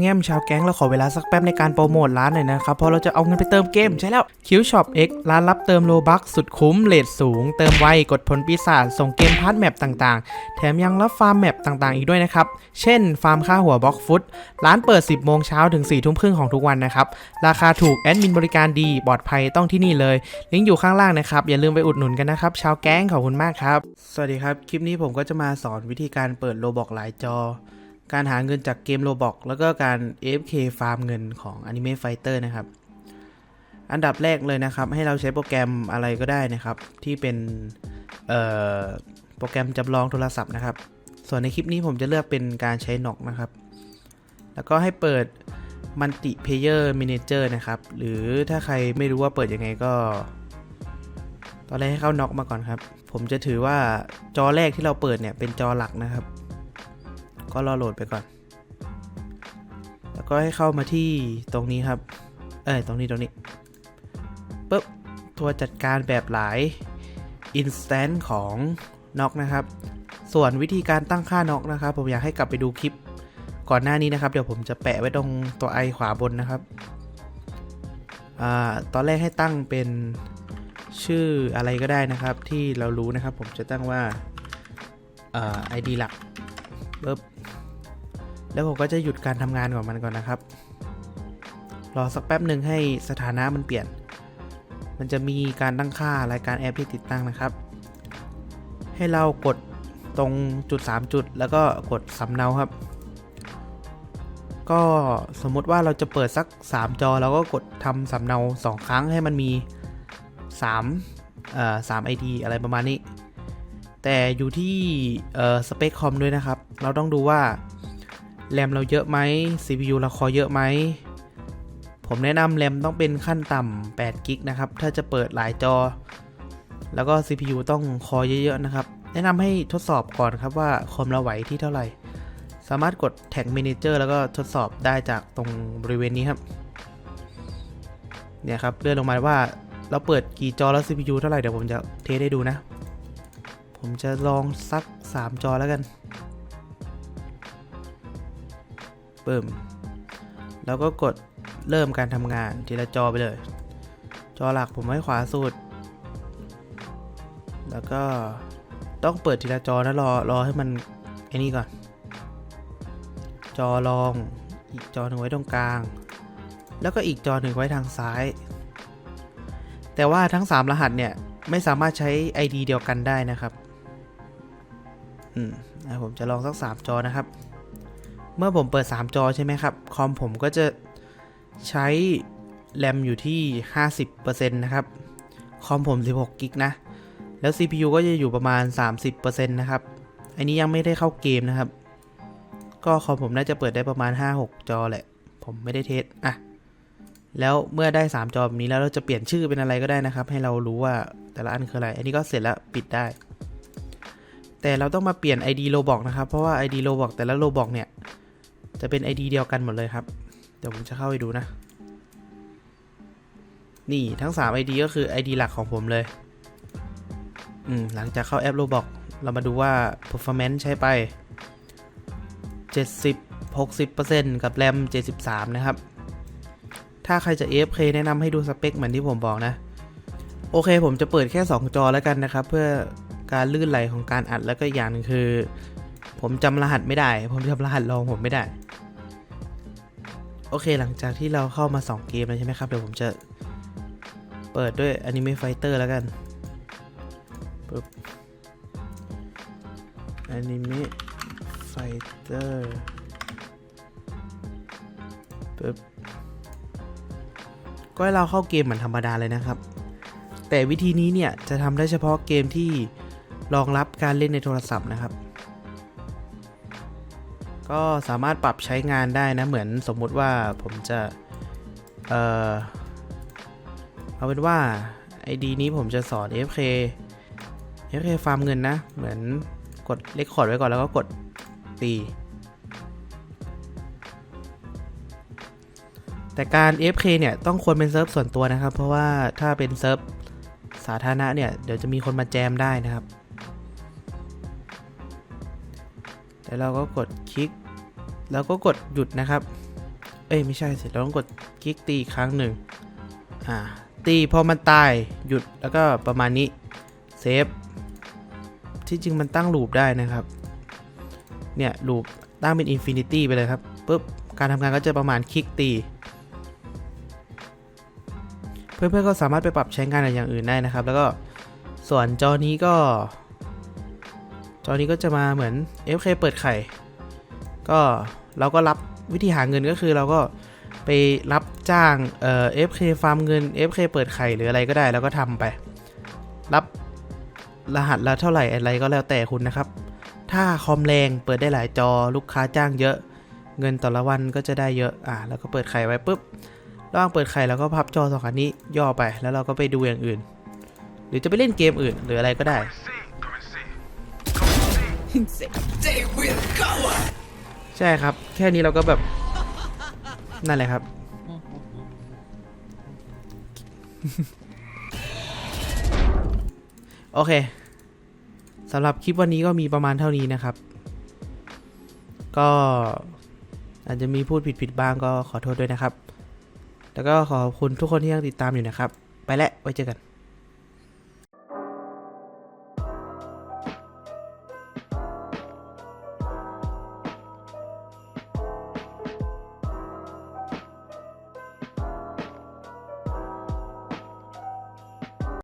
แง้มๆชาวแก๊งเราขอเวลาสักแป๊บในการโปรโมทร้านหน่อยนะครับ เพราะเราจะเอาเงินไปเติมเกมใช่แล้วคิวช็อป X ร้านรับเติมโลบัคสุดคุ้มเลทสูง เติมไวกดผลปีศาจส่งเกมพาร์ทแมปต่างๆ แถมยังรับฟาร์มแมปต่างๆ อีกด้วยนะครับ เช่น ฟาร์มค่าหัวบล็อกฟุตร้านเปิด 10 โมงเช้าถึง 4 ทุ่มครึ่งของทุกวันนะครับ ราคาถูกแอดมินบริการดีปลอดภัยต้องที่นี่เลย ลิงก์อยู่ข้างล่างนะครับอย่าลืมไปอุดหนุนกันนะครับชาวแก๊งขอบคุณมากครับ สวัสดีครับคลิปนี้ผมก็จะมาสอนวิธีการเปิดโลบอกหลายจอ การหาเงินจากเกมโลบอกแล้วก็การ AFK ฟาร์มเงินของ Anime Fighter นะครับ อันดับแรกเลยนะครับ ให้เราใช้โปรแกรมอะไรก็ได้นะครับ ที่เป็นโปรแกรมจำลองโทรศัพท์นะครับ ส่วนในคลิปนี้ผมจะเลือกเป็นการใช้นอกนะครับ แล้วก็ให้เปิด Multi Player Manager นะครับ หรือถ้าใครไม่รู้ว่าเปิดยังไงก็ ตอนแรกให้เข้านอกมาก่อนครับ ผมจะถือว่าจอแรกที่เราเปิดเนี่ยเป็นจอหลักนะครับ ก็รอโหลดไปก่อน แล้วก็ให้เข้ามาที่ตรงนี้ครับ เอ้ย ตรงนี้ตรงนี้ปุ๊บ ตัวจัดการแบบหลาย instant ของน็อกนะครับ ส่วนวิธีการตั้งค่าน็อกนะครับ ผมอยากให้กลับไปดูคลิปก่อนหน้านี้นะครับ เดี๋ยวผมจะแปะไว้ตรงตัวไอขวาบนนะครับอตอนแรกให้ตั้งเป็นชื่ออะไรก็ได้นะครับ ที่เรารู้นะครับ ผมจะตั้งว่าอา ID หลักปึ๊บ แล้วผมก็จะหยุดการทำงานของมันก่อนนะครับ รอสักแป๊บหนึ่งให้สถานะมันเปลี่ยน มันจะมีการตั้งค่ารายการแอปที่ติดตั้งนะครับ ให้เรากดตรงจุด 3 จุด แล้วก็กดสำเนาครับ ก็สมมติว่าเราจะเปิดสัก 3 จอเราก็กดทำสำเนา 2 ครั้งให้มันมี3เอ่อ3 ID อะไรประมาณนี้ แต่อยู่ที่สเปคคอมด้วยนะครับ เราต้องดูว่า แรมเราเยอะไหม CPU เราคอเยอะไหม ผมแนะนำแรมต้องเป็นขั้นต่ำ8กิกนะครับ ถ้าจะเปิดหลายจอ แล้วก็ CPU ต้องคอเยอะๆนะครับ แนะนำให้ทดสอบก่อนครับว่าคอมเราไหวที่เท่าไหร่ สามารถกดแท็ก Manager แล้วก็ทดสอบได้จากตรงบริเวณนี้ครับ เนี่ยครับเลื่อนลงมาว่าเราเปิดกี่จอแล้ว CPU เท่าไหร่เดี๋ยวผมจะเทสให้ดูนะ ผมจะลองสัก 3 จอแล้วกัน ปิ่มแล้วก็กดเริ่มการทำงานทีละจอไปเลย จอหลักผมไว้ขวาสุด แล้วก็ต้องเปิดทีละจอนะรอรอให้มันไอ้นี่ก่อน จอรองอีกจอหนึ่งไว้ตรงกลาง แล้วก็อีกจอหนึ่งไว้ทางซ้าย แต่ว่าทั้ง 3 รหัสเนี่ย ไม่สามารถใช้ ID เดียวกันได้นะครับ อืมผมจะลองสัก 3 จอนะครับ เมื่อผมเปิด 3 จอใช่ไหมครับ คอมผมก็จะใช้แรมอยู่ที่ 50%นะครับ คอมผม 16กิกนะ แล้ว CPU ก็จะอยู่ประมาณ 30%นะครับ อันนี้ยังไม่ได้เข้าเกมนะครับ ก็คอมผมน่าจะเปิดได้ประมาณ 5-6 จอแหละ ผมไม่ได้เทสอะ แล้วเมื่อได้ 3 จอแบบนี้แล้วเราจะเปลี่ยนชื่อเป็นอะไรก็ได้นะครับ ให้เรารู้ว่าแต่ละอันคืออะไร อันนี้ก็เสร็จแล้วปิดได้ แต่เราต้องมาเปลี่ยน ID โลบอกนะครับ เพราะว่า ID โลบอกแต่ละโลบอกเนี่ย จะเป็น ID เดียวกันหมดเลยครับ เดี๋ยวผมจะเข้าไปดูนะ นี่ทั้ง 3 ID ก็คือ ID หลักของผมเลย อืม หลังจากเข้าแอปโลบอกเรามาดูว่า performance ใช้ไป 70 60%กับแรม73 นะครับ ถ้าใครจะ AFK แนะนำให้ดูสเปคเหมือนที่ผมบอกนะ โอเคผมจะเปิดแค่ 2 จอแล้วกันนะครับ เพื่อการลื่นไหลของการอัดแล้วก็อย่างนึงคือ ผมจำรหัสไม่ได้ ผมจำรหัสรองผมไม่ได้ โอเคหลังจากที่เราเข้ามา 2 เกมแล้วใช่ไหมครับ เดี๋ยวผมจะเปิดด้วย Anime Fighter แล้วกันปึ๊บ Anime Fighter ปึ๊บก็ให้เราเข้าเกมเหมือนธรรมดาเลยนะครับ แต่วิธีนี้เนี่ย จะทำได้เฉพาะเกมที่รองรับการเล่นในโทรศัพท์นะครับ ก็สามารถปรับใช้งานได้นะ เหมือนสมมุติว่าผมจะ เออเอาเป็นว่า ID นี้ผมจะสอน FK FK ฟาร์มเงินนะ เหมือนกดเลคคอร์ดไว้ก่อนแล้วก็กดตี แต่การ FK เนี่ย ต้องควรเป็นเซิร์ฟส่วนตัวนะครับ เพราะว่าถ้าเป็นเซิร์ฟสาธารณะเนี่ย เดี๋ยวจะมีคนมาแจมได้นะครับ แล้วเราก็กดคลิก แล้วก็กดหยุดนะครับ เอ้ยไม่ใช่สิเราต้องกดคลิกตีครั้งหนึ่งอ่าตีพอมันตายหยุดแล้วก็ประมาณนี้เซฟที่จริงมันตั้งลูปได้นะครับ เนี่ยลูปตั้งเป็นอินฟินิตี้ไปเลยครับปุ๊บการทำงานก็จะประมาณคลิกตี เพื่อนๆก็สามารถไปปรับใช้งานอะไรอย่างอื่นได้นะครับ แล้วก็ส่วนจอนี้ก็ จอนนี้ก็จะมาเหมือน FK เปิดไข่ ก็เราก็รับวิธีหาเงินก็คือเราก็ไปรับจ้างเอ่อ FK ฟาร์มเงิน FK เปิดไข่หรืออะไรก็ได้แล้วก็ทำไป รับรหัสละเท่าไหร่อะไรก็แล้วแต่คุณนะครับ ถ้าคอมแรงเปิดได้หลายจอลูกค้าจ้างเยอะ เงินต่อละวันก็จะได้เยอะอ่าแล้วก็เปิดไข่ไว้ปุ๊บระหว่างเปิดไข่เราก็พับจอสองอันนี้ย่อไปแล้วเราก็ไปดูอย่างอื่น หรือจะไปเล่นเกมอื่นหรืออะไรก็ได้ ใช่ครับ แค่นี้เราก็แบบ นั่นแหละครับ โอเคสำหรับคลิปวันนี้ก็มีประมาณเท่านี้นะครับ ก็อาจจะมีพูดผิดๆบ้างก็ขอโทษด้วยนะครับ แล้วก็ขอบคุณทุกคนที่ยังติดตามอยู่นะครับ ไปแล้วไว้เจอกัน